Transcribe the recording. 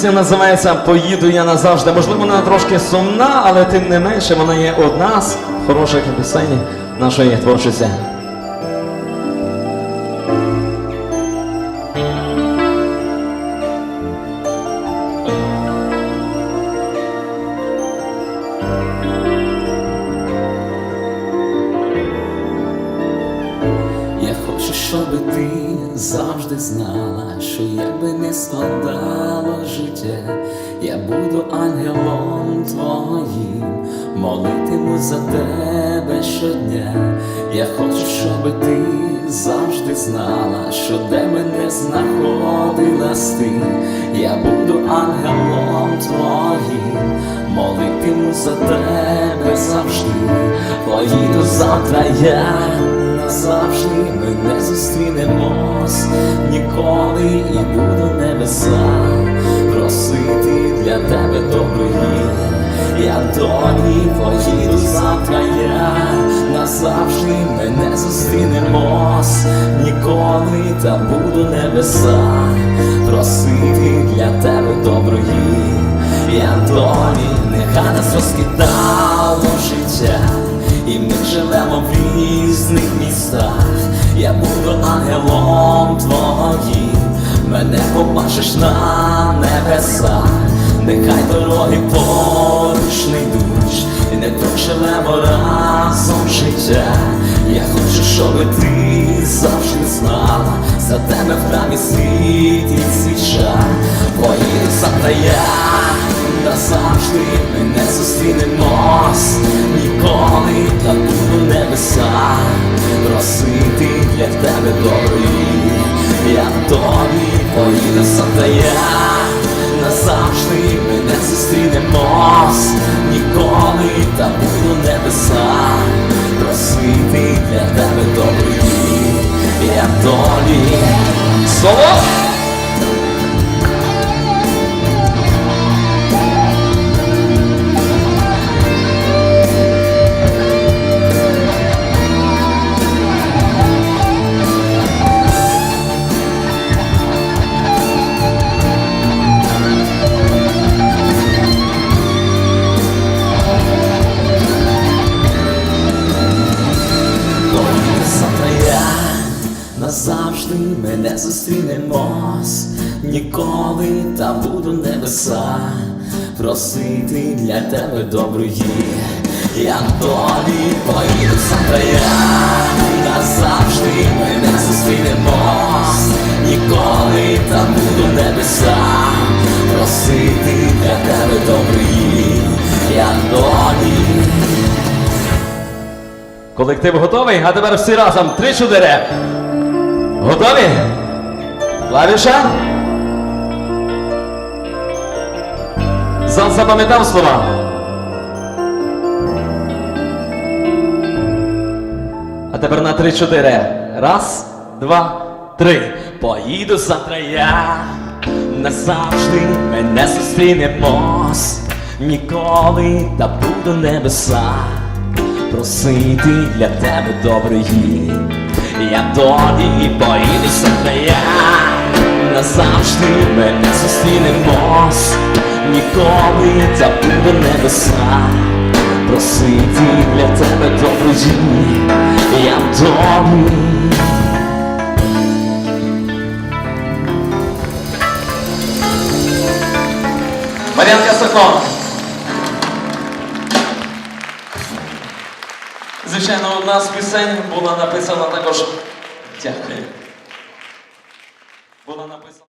Пісня називається Поїду я назавжди. Можливо, вона трошки сумна, але тим не менше вона є одна з хороших пісень нашої творчості. Я хочу, щоб ти завжди знала, що як би не складало життя, я буду ангелом твоїм, молитиму за тебе щодня. Я хочу, щоб ти завжди знала, що де мене знаходилась ти, я буду ангелом твоїм, молитиму за тебе завжди, поїду завтра я назавжди ми не зустрінемось ніколи і буду небеса просити для тебе доброї. Я долі поїду завтра я назавжди ми не зустрінемось ніколи та буду небеса просити для тебе доброї. Я долі нехай нас розкидало життя. І ми живемо в різних містах. Я буду ангелом твоїм, мене побачиш на небесах, нехай дороги поруч не йдуть, і не то живемо разом життя. Я хочу, щоб ти завжди знала, за тебе в храмі світить свіча, поїду завтра я назавжди ми не зустрінемось. Ніколи та буду небеса просити тебе доброї. Я тобі поїду завтра я назавжди мене не зустрінемось. Ніколи та буду небеса. Просити для тебе добрий, Я долі Соло! Ми не зустрінемось ніколи та буду небеса просити для тебе доброї. Я долі поїду завтра я назавжди ми не зустрінемось ніколи та буду небеса просити для тебе доброї. Я долі Колектив готовий, а тепер всі разом. Три-чотири. Готові? Клавіша? Зал запам'ятав слова. А тепер на три-чотири. Раз, два, три. Поїду завтра я. Назавжди ми не зустрінемось. Ніколи та буду небеса просити для тебе доброї. Я долі поїду завтра я. Назавжди ми не зустрінемось. Ніколи та буду небеса просити для тебе доброї. Я долі. Мар'янка Сокол. Звичайно, одна з пісень була написана також. Дякую. Була написана.